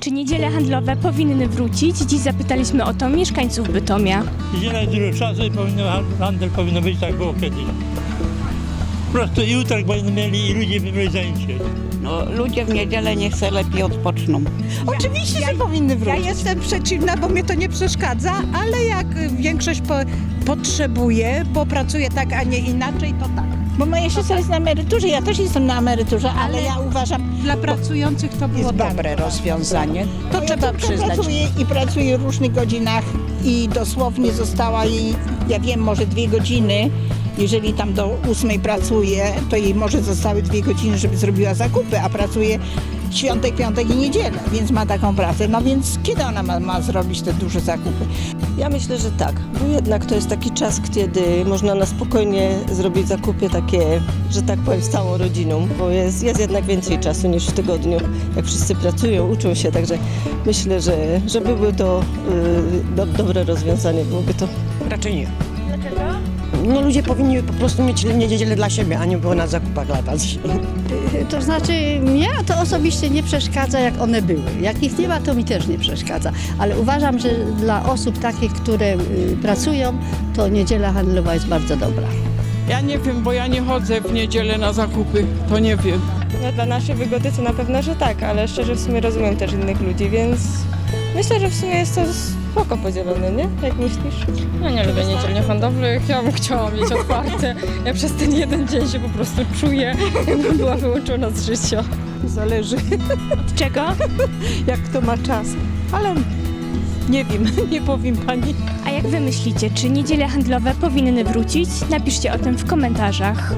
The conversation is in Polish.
Czy niedziele handlowe powinny wrócić? Dziś zapytaliśmy o to mieszkańców Bytomia. Niedziela jest dużo czasu i powinno, handel powinno być tak było kiedyś. Po prostu i utarg będą mieli i ludzie by byli zajęci. No, ludzie w niedzielę niech se lepiej odpoczną. Oczywiście, że powinny Ja wrócić. jestem przeciwna, bo mnie to nie przeszkadza, ale jak większość po, potrzebuje, popracuje tak, a nie inaczej, to tak. Bo moja siostra jest na emeryturze, ja też jestem na emeryturze, ale, ja uważam, Dla pracujących to było Jest dobre rozwiązanie. To moja trzeba przyznać. pracuje i pracuje w różnych godzinach i dosłownie została jej, ja wiem, może dwie godziny. Jeżeli tam do ósmej pracuje, to jej może zostały dwie godziny, żeby zrobiła zakupy, a pracuje świątek, piątek i niedzielę, więc ma taką pracę. No więc kiedy ona ma, ma zrobić te duże zakupy? Ja myślę, że tak, bo jednak to jest taki czas, kiedy można na spokojnie zrobić zakupy takie, że tak powiem, z całą rodziną, bo jest, jest jednak więcej czasu niż w tygodniu, jak wszyscy pracują, uczą się, także myślę, że, że byłoby to y, do, dobre rozwiązanie, byłoby to Raczej nie. Dlaczego? No ludzie powinni po prostu mieć niedzielę dla siebie, a nie było na zakupach latać. To znaczy, mnie to osobiście nie przeszkadza, jak one były. Jak ich nie ma, to mi też nie przeszkadza. Ale uważam, że dla osób takich, które y, pracują, to niedziela handlowa jest bardzo dobra. Ja nie wiem, bo ja nie chodzę w niedzielę na zakupy, to nie wiem. No dla naszej wygody to na pewno, że tak, ale szczerze w sumie rozumiem też innych ludzi, więc myślę, że w sumie jest to spoko podzielone, nie? Jak myślisz? Ja nie lubię niedzielnie handlowych, ja bym chciała mieć otwarte. Ja przez ten jeden dzień się po prostu czuję, jakbym była wyłączona z życia. Zależy, Od czego? jak kto ma czas. Ale nie wiem, nie powiem pani. A jak wy myślicie, czy niedziele handlowe powinny wrócić? Napiszcie o tym w komentarzach.